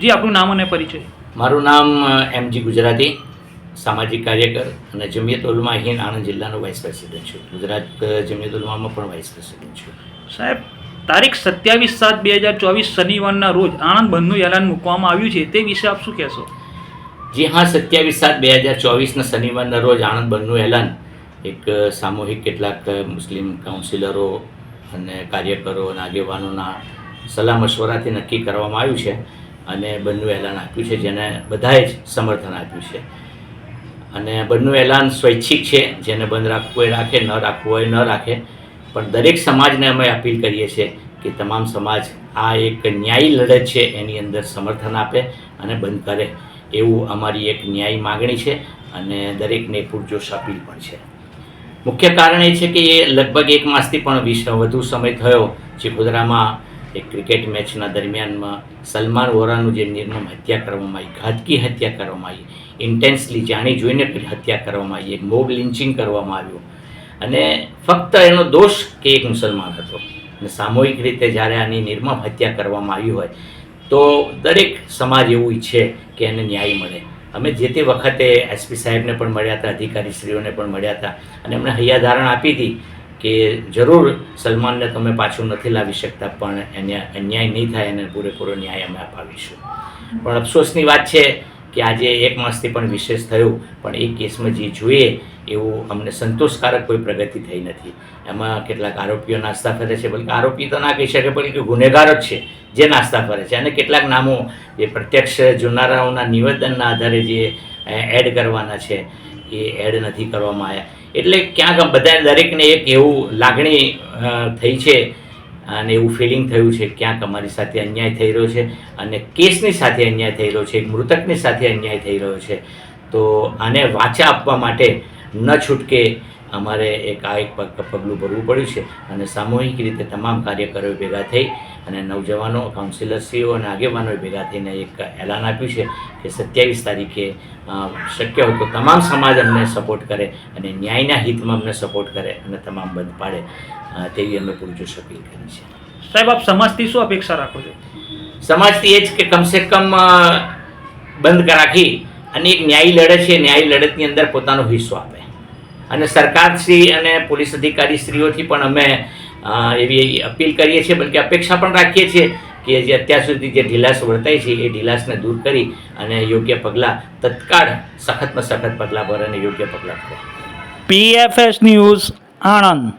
જી આપણું નામ અને પરિચય. મારું નામ એમજી ગુજરાતી સામાજિક કાર્યકર અને જમિયત ઉલમા હિન્દ આણંદ જિલ્લાનો વાઇસ પ્રેસિડેન્ટ છું. ગુજરાત જમિયત ઉલમામાં પણ વાઇસ પ્રેસિડેન્ટ છું. સાહેબ તારીખ સત્યાવીસ સાત બે હજાર ચોવીસ શનિવારના રોજ આણંદ બંધનું એલાન મૂકવામાં આવ્યું છે તે વિશે આપ શું કહેશો? જી હા સત્યાવીસ સાત બે હજાર ચોવીસના શનિવારના રોજ આણંદ બંધનું એલાન એક સામૂહિક કેટલાક મુસ્લિમ કાઉન્સિલરો અને કાર્યકરો અને આગેવાનોના સલાહ મશવરાથી નક્કી કરવામાં આવ્યું છે. અને બંધનું એલાન આપ્યું છે, જેને બધાએ જ સમર્થન આપ્યું છે. અને બંધનું એલાન સ્વૈચ્છિક છે, જેને બંધ રાખવું હોય, રાખે, ન રાખવું હોય, ન રાખે. પણ દરેક સમાજને અમે અપીલ કરીએ છીએ કે તમામ સમાજ આ એક ન્યાયી લડત છે, એની અંદર સમર્થન આપે અને બંધ કરે. એવું અમારી એક ન્યાયી માગણી છે અને દરેકને પૂરજોશ અપીલ પણ છે. મુખ્ય કારણ એ છે કે એ લગભગ એક માસથી પણ વીસ વધુ સમય થયો ચીખોદરામાં એક ક્રિકેટ મેચના દરમિયાનમાં સલમાન વોરાનું જે નિર્મમ હત્યા કરવામાં આવી, ઘાતકી હત્યા કરવામાં આવી, ઇન્ટેન્સલી જાણી જોઈને હત્યા કરવામાં આવી, એક મોબ લિન્ચિંગ કરવામાં આવ્યું. અને ફક્ત એનો દોષ કે એક મુસલમાન હતો. અને સામૂહિક રીતે જ્યારે આની નિર્મમ હત્યા કરવામાં આવી હોય, તો દરેક સમાજ એવું ઈચ્છે કે એને ન્યાય મળે. અમે જે તે વખતે એસપી સાહેબને પણ મળ્યા હતા, અધિકારીશ્રીઓને પણ મળ્યા હતા, અને એમણે હૈયાધારણ આપી હતી કે જરૂર સલમાનને તમે પાછું નથી લાવી શકતા, પણ એને અન્યાય નહીં થાય એને પૂરેપૂરો ન્યાય અમે અપાવીશું. પણ અફસોસની વાત છે કે આજે એક માસથી પણ વિશેષ થયું, પણ એ કેસમાં જે જોઈએ એવું અમને સંતોષકારક કોઈ પ્રગતિ થઈ નથી. એમાં કેટલાક આરોપીઓ નાસ્તા ફરે છે, બલકે આરોપી તો ના કહી શકે બલકે ગુનેગાર જ છે, જે નાસ્તા ફરે છે. અને કેટલાક નામો જે પ્રત્યક્ષ જોનારાઓના નિવેદનના આધારે જે એડ કરવાના છે, એ એડ નથી કરવામાં આવ્યા. એટલે ક્યાંક બધા દરેકને એક એવું લાગણી થઈ છે અને એવું ફિલિંગ થયું છે ક્યાંક અમારી સાથે અન્યાય થઈ રહ્યો છે અને કેસની સાથે અન્યાય થઈ રહ્યો છે મૃતકની સાથે અન્યાય થઈ રહ્યો છે. તો આને વાચા આપવા માટે ન છૂટકે અમારે એક આ એક પગ પગલું ભરવું પડ્યું છે અને સામૂહિક રીતે તમામ કાર્યકરો ભેગા થઈ અને નવજવાનો કાઉન્સિલરશ્રીઓ અને આગેવાનોએ ભેગા થઈને એક એલાન આપ્યું છે કે સત્યાવીસ તારીખે શક્ય હોય તો તમામ સમાજ અમને સપોર્ટ કરે અને ન્યાયના હિતમાં અમને સપોર્ટ કરે અને તમામ બંધ પાડે તેવી અમે પૂરજોશ અપીલ કરી છે. સાહેબ આપ સમાજથી શું અપેક્ષા રાખો છો? સમાજથી એ જ કે કમસે કમ બંધ રાખી અને એક ન્યાયી લડત છે ન્યાયી લડતની અંદર પોતાનો હિસ્સો આપે. અને સરકારશ્રી અને પોલીસ અધિકારીશ્રીઓથી પણ અમે એવી અપીલ કરીએ છીએ, બલકે અપેક્ષા પણ રાખીએ છીએ કે જે અત્યાર સુધી જે ઢીલાસ વર્તાય છે, એ ઢીલાસને દૂર કરી અને યોગ્ય પગલાં તત્કાળ, સખતમાં સખત પગલાં ભરે અને યોગ્ય પગલાં ભરે. PFS news Anand.